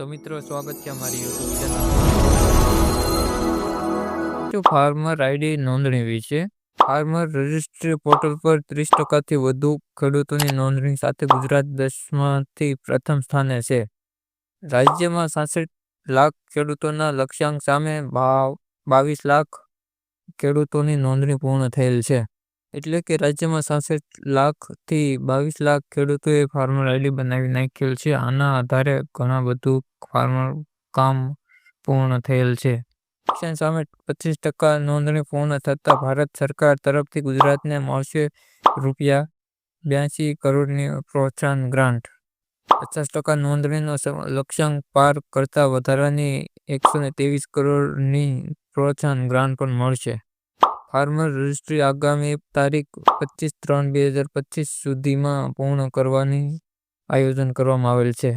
તો મિત્રો, સ્વાગત છે અમારી યુટ્યુબ ચેનલ ફાર્મર આઈડી નોંધણી વિશે, ફાર્મર રજિસ્ટ્રી પોર્ટલ પર ત્રીસ ટકાથી વધુ ખેડૂતોની નોંધણી સાથે ગુજરાત દસમાંથી પ્રથમ સ્થાને છે. રાજ્યમાં સાસઠ લાખ ખેડૂતોના લક્ષ્યાંક સામે બાવીસ લાખ ખેડૂતોની નોંધણી પૂર્ણ થયેલ છે. એટલે કે રાજ્યમાં સાસઠ લાખથી બાવીસ લાખ ખેડૂતોએ ફાર્મર આઈડી બનાવી નાખેલ છે. આના આધારે ઘણા બધું ફાર્મર કામ પૂર્ણ થયેલ છે. શિક્ષણ સામે પચીસ ટકા નોંધણી પૂર્ણ થતા ભારત સરકાર તરફથી ગુજરાતને મળશે રૂપિયા બ્યાસી કરોડની પ્રોત્સાહન ગ્રાન્ટ. પચાસ ટકા નોંધણીનો લક્ષ્યાંક પાર કરતા વધારાની એકસો ત્રેવીસ કરોડની પ્રોત્સાહન ગ્રાન્ટ પણ મળશે. ફાર્મર રજિસ્ટ્રી આગામી તારીખ પચીસ ત્રણ બે હજાર પચીસ સુધીમાં પૂર્ણ કરવાની આયોજન કરવામાં આવેલ છે.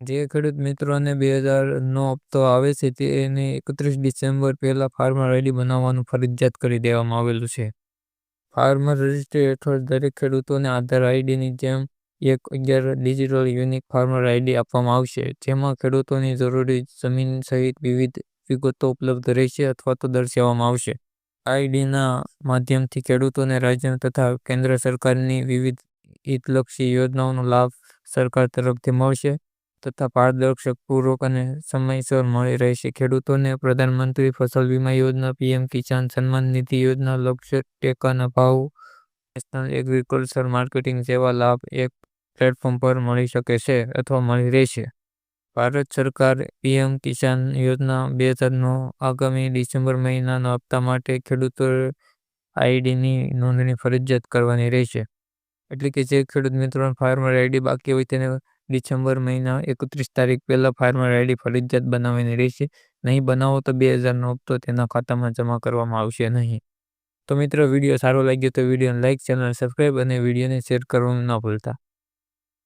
જે ખેડૂત મિત્રોને બે હજાર નો હપ્તો આવે છે તેને એકત્રીસ ડિસેમ્બર પહેલા ફાર્મર આઈડી બનાવવાનું ફરજિયાત કરી દેવામાં આવેલું છે. ફાર્મર રજિસ્ટ્રી હેઠળ દરેક ખેડૂતોને આધાર આઈડીની જેમ એક અગિયાર ડિજિટલ યુનિક ફાર્મર આઈડી આપવામાં આવશે, જેમાં ખેડૂતોની જરૂરી જમીન સહિત વિવિધ વિગતો ઉપલબ્ધ રહેશે અથવા તો દર્શાવવામાં આવશે. આઈડીના માધ્યમથી ખેડૂતોને રાજ્ય તથા કેન્દ્ર સરકારની વિવિધ હિતલક્ષી યોજનાઓનો લાભ સરકાર તરફથી મળશે તથા પારદર્શક પૂર્વક અને સમયસર મળી રહેશે. ખેડૂતોને પ્રધાનમંત્રી ફસલ વીમા યોજના, પીએમ કિસાન સન્માન નિધિ યોજના, લક્ષ્ય ટેકાના ભાવ, નેશનલ એગ્રીકલ્ચર માર્કેટિંગ જેવા લાભ એક પ્લેટફોર્મ પર મળી શકે છે અથવા મળી રહેશે. ભારત સરકાર પીએમ કિસાન યોજના બે હજારનો આગામી ડિસેમ્બર મહિનાના હપ્તા માટે ખેડૂતો આઈડીની નોંધણી ફરજિયાત કરવાની રહેશે. એટલે કે જે ખેડૂત મિત્રો ફાર્મર આઈડી બાકી હોય તેને ડિસેમ્બર મહિના એકત્રીસ તારીખ પહેલા ફાર્મર આઈડી ફરજિયાત બનાવવાની રહેશે. નહીં બનાવો તો બે હજારનો હપ્તો તેના ખાતામાં જમા કરવામાં આવશે નહીં. તો મિત્રો વીડિયો સારો લાગ્યો તો વિડીયોને લાઇક ચેનલ સબસ્ક્રાઈબ અને વિડીયોને શેર કરવાનું ન ભૂલતા.